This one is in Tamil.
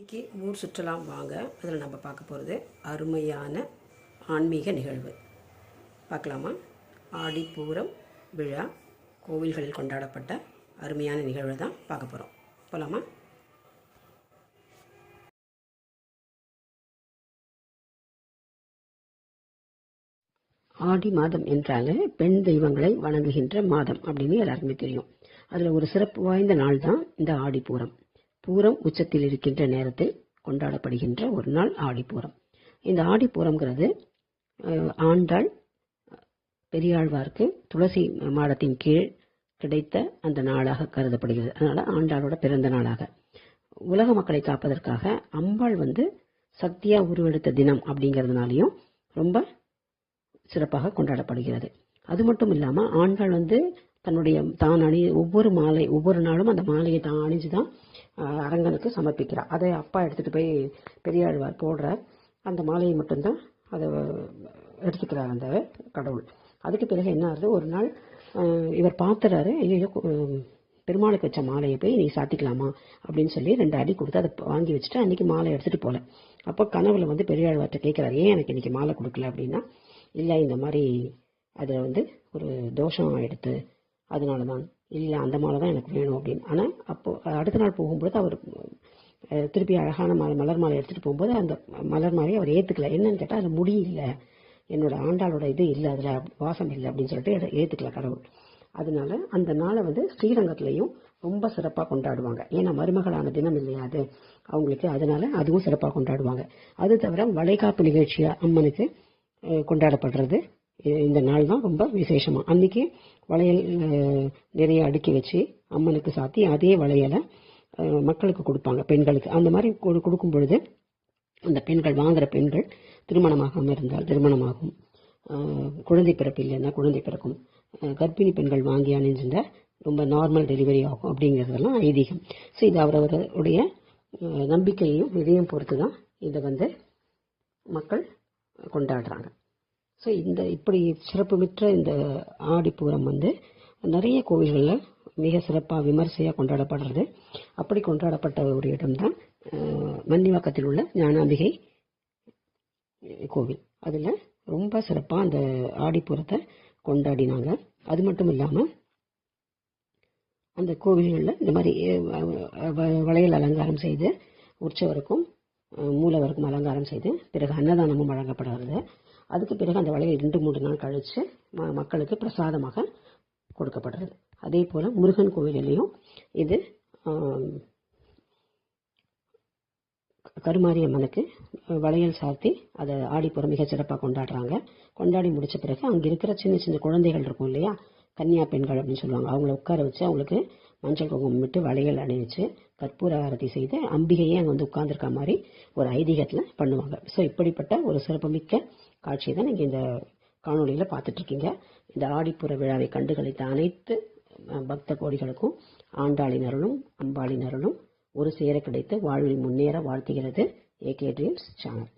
இன்றைக்கி ஊர் சுற்றலாம் வாங்க. அதில் நம்ம பார்க்க போகிறது அருமையான ஆன்மீக நிகழ்வு. பார்க்கலாமா? ஆடிப்பூரம் விழா கோவில்களில் கொண்டாடப்பட்ட அருமையான நிகழ்வு தான் பார்க்க போகிறோம் போகலாமா ஆடி மாதம் என்றாலே பெண் தெய்வங்களை வணங்குகின்ற மாதம் அப்படின்னு எல்லாருக்குமே தெரியும். அதில் ஒரு சிறப்பு வாய்ந்த நாள் தான் இந்த ஆடிப்பூரம். பூரம் உச்சத்தில் இருக்கின்ற நேரத்தில் கொண்டாடப்படுகின்ற ஒரு நாள் ஆடிப்பூரம். இந்த ஆடிப்பூரம்ங்கிறது ஆண்டாள் பெரியாழ்வார்க்கு துளசி மாடத்தின் கீழ் கிடைத்த அந்த நாளாக கருதப்படுகிறது. அதனால் ஆண்டாளோட பிறந்த நாளாக. உலக மக்களை காப்பதற்காக அம்பாள் வந்து சக்தியா உருவெடுத்த தினம் அப்படிங்கிறதுனாலையும் ரொம்ப சிறப்பாக கொண்டாடப்படுகிறது. அது மட்டும் இல்லாமல் ஆண்டாள் வந்து தன்னுடைய தான் அணி ஒவ்வொரு மாலை ஒவ்வொரு நாளும் அந்த மாலையை தான் அணிஞ்சு தான் அரங்கனுக்கு சமர்ப்பிக்கிறார். அதை அப்பா எடுத்துகிட்டு போய் பெரியாழ்வார் போடுறார் அந்த மாலையை மட்டும்தான் அதை எடுத்துக்கிறார் அந்த கடவுள். அதுக்கு பிறகு என்ன ஆகுது? ஒரு நாள் இவர் பார்த்துறாரு ஐயோ பெருமாளுக்கு வச்ச மாலையை போய் நீ சாத்திக்கலாமா? அப்படின்னு சொல்லி ரெண்டு அடி கொடுத்து அதை வாங்கி வச்சுட்டு அன்னைக்கு மாலை எடுத்துகிட்டு போகல அப்போ கனவுல வந்து பெரியாழ்வார்கிட்ட கேட்குறாரு ஏன் எனக்கு இன்றைக்கி மாலை கொடுக்கல? அப்படின்னா இல்லை இந்த மாதிரி அதில் வந்து ஒரு தோஷம் எடுத்து அதனால தான் இல்லை அந்த மாலை தான் எனக்கு வேணும் அப்படின்னு. ஆனால் அப்போ அடுத்த நாள் போகும்போது அவர் திருப்பி அழகான மாலை மலர் மாலை எடுத்துகிட்டு போகும்போது அந்த மலர் மாலையை அவர் ஏற்றுக்கல என்னன்னு கேட்டால் அது முடி இல்லை. என்னோட ஆண்டாளோட இது இல்லை. அதில் வாசம் இல்லை. அப்படின்னு சொல்லிட்டு ஏற்றுக்கல கடவுள். அதனால அந்த நாளை வந்து ஸ்ரீரங்கத்துலேயும் ரொம்ப சிறப்பாக கொண்டாடுவாங்க. ஏன்னா மருமகளான தினம் இல்லையா அது? அவங்களுக்கு அதனால அதுவும் சிறப்பாக கொண்டாடுவாங்க. அது தவிர வளைகாப்பு நிகழ்ச்சியாக அம்மனுக்கு கொண்டாடப்படுறது இந்த நாள் தான் ரொம்ப விசேஷமாக அன்னைக்கு வளையல் நிறைய அடுக்கி வச்சு அம்மனுக்கு சாத்தி அதே வளையலை மக்களுக்கு கொடுப்பாங்க பெண்களுக்கு. அந்த மாதிரி கொடு- கொடுக்கும் பொழுது அந்த பெண்கள் வாங்குற பெண்கள் திருமணமாகாமல் இருந்தால் திருமணமாகும். குழந்தை பிறப்பு இல்லைன்னா குழந்தை பிறக்கும். கர்ப்பிணி பெண்கள் வாங்கி அணிஞ்சிருந்தா ரொம்ப நார்மல் டெலிவரி ஆகும் அப்படிங்கிறதெல்லாம் ஐதீகம். ஸோ இது அவரவருடைய நம்பிக்கையையும் இதையும் பொறுத்து தான் இதை வந்து மக்கள் கொண்டாடுறாங்க. ஸோ இந்த இப்படி சிறப்புமிக்க இந்த ஆடிப்பூரம் வந்து நிறைய கோவில்களில் மிக சிறப்பாக விமர்சையாக கொண்டாடப்படுறது. அப்படி கொண்டாடப்பட்ட ஒரு இடம்தான் மன்னிவாக்கத்தில் உள்ள ஞானாம்பிகை கோவில். அதில் ரொம்ப சிறப்பாக அந்த ஆடிப்பூரத்தை கொண்டாடினாங்க. அது மட்டும் இல்லாமல் அந்த கோவில்களில் இந்த மாதிரி வ- வளையல் அலங்காரம் செய்து உற்சவருக்கும் மூலவருக்கும் அலங்காரம் செய்து பிறகு அன்னதானமும் வழங்கப்படுகிறது. அதுக்கு பிறகு அந்த வளையல் ரெண்டு மூன்று நாள் கழித்து ம- மக்களுக்கு பிரசாதமாக கொடுக்கப்படுறது அதே போல் முருகன் கோவிலையும் இது கருமாரி அம்மனுக்கு வளையல் சார்த்தி அதை ஆடிப்புறம் மிக சிறப்பாக கொண்டாடுறாங்க. கொண்டாடி முடிச்ச பிறகு அங்கே இருக்கிற சின்ன சின்ன குழந்தைகள் இருக்கும் இல்லையா? கன்னியா பெண்கள் அப்படின்னு சொல்லுவாங்க. அவங்கள உட்கார வச்சு அவங்களுக்கு மஞ்சள் குங்குமம் விட்டு வளையல் அணிவிச்சு கற்பூர ஆரத்தி செய்து அம்பிகையே அங்கே வந்து உட்கார்ந்துருக்க மாதிரி ஒரு ஐதீகத்தில் பண்ணுவாங்க. ஸோ இப்படிப்பட்ட ஒரு சிறப்புமிக்க காட்சியை தான் நீங்கள் இந்த காணொளியில் பார்த்துட்ருக்கீங்க. இந்த ஆடிப்புற விழாவை கண்டுகளித்த அனைத்து பக்த கோடிகளுக்கும் ஆண்டாளின் அருளும் அம்பாளின் அருளும் ஒரு சேர கிடைத்து வாழ்வில் முன்னேற வாழ்த்துகிறது. AK dreams channel.